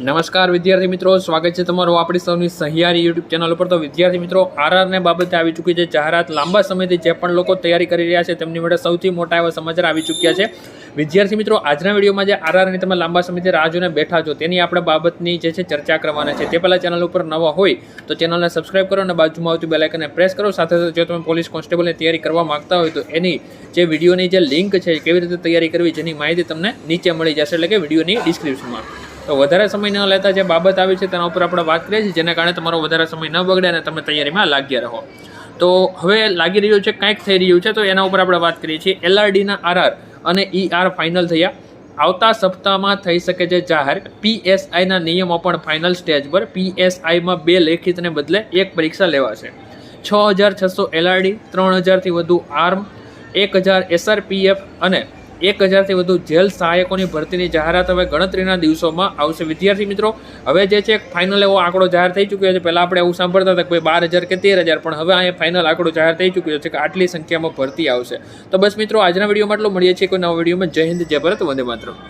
નમસ્કાર વિદ્યાર્થી મિત્રો, સ્વાગત છે તમારું આપણી સૌની સહિયારી યુટ્યુબ ચેનલ ઉપર. તો વિદ્યાર્થી મિત્રો આરઆરને બાબતે આવી ચૂકી છે જાહેરાત લાંબા સમયથી જે પણ લોકો તૈયારી કરી રહ્યા છે તેમની માટે સૌથી મોટા એવા સમાચાર આવી ચૂક્યા છે. વિદ્યાર્થી મિત્રો, આજના વિડીયોમાં જે આરઆરની તમે લાંબા સમયથી રાહ જોઈને બેઠા છો તેની આપણે બાબતની જે છે ચર્ચા કરવાના છે. તે પહેલાં ચેનલ ઉપર નવા હોય તો ચેનલને સબસ્ક્રાઇબ કરો અને બાજુમાં આવતું બેલાઇકને પ્રેસ કરો. સાથે સાથે જો તમે પોલીસ કોન્સ્ટેબલની તૈયારી કરવા માંગતા હોય તો એની જે વિડીયોની જે લિંક છે કેવી રીતે તૈયારી કરવી જેની માહિતી તમને નીચે મળી જશે. એટલે કે વિડીયોની ડિસ્ક્રિપ્શનમાં તો વધારે સમય ન લેતા જે બાબત આવી છે તેના ઉપર આપણે વાત કરીએ છીએ, જેના કારણે તમારો વધારે સમય ન બગડે અને તમે તૈયારીમાં લાગ્યા રહો. તો હવે લાગી રહ્યું છે, કંઈક થઈ રહ્યું છે, તો એના ઉપર આપણે વાત કરીએ છીએ. એલઆરડીના આરઆર અને ઈઆર ફાઇનલ થયા. આવતા સપ્તાહમાં થઈ શકે છે જાહેર. પીએસઆઈના નિયમો પણ ફાઇનલ સ્ટેજ પર. પીએસઆઈમાં બે લેખિતને બદલે એક પરીક્ષા લેવાશે. છ હજાર છસો એલઆરડી, ત્રણ હજારથી વધુ આર્મ, એક હજાર એસઆરપીએફ અને એક હજારથી વધુ જેલ સહાયકોની ભરતીની જાહેરાત હવે ગણતરીના દિવસોમાં આવશે. વિદ્યાર્થી મિત્રો, હવે જે છે ફાઇનલ એવો આંકડો જાહેર થઈ ચૂક્યો છે. પહેલાં આપણે એવું સાંભળતા હતા કે ભાઈ બાર હજાર કે તેર હજાર, પણ હવે અહીંયા ફાઇનલ આંકડો જાહેર થઈ ચૂક્યો છે કે આટલી સંખ્યામાં ભરતી આવશે. તો બસ મિત્રો, આજના વિડીયોમાં એટલું મળીએ છીએ કોઈ નવા વિડીયોમાં. જય હિન્દ, જય ભારત, વંદે માતરમ.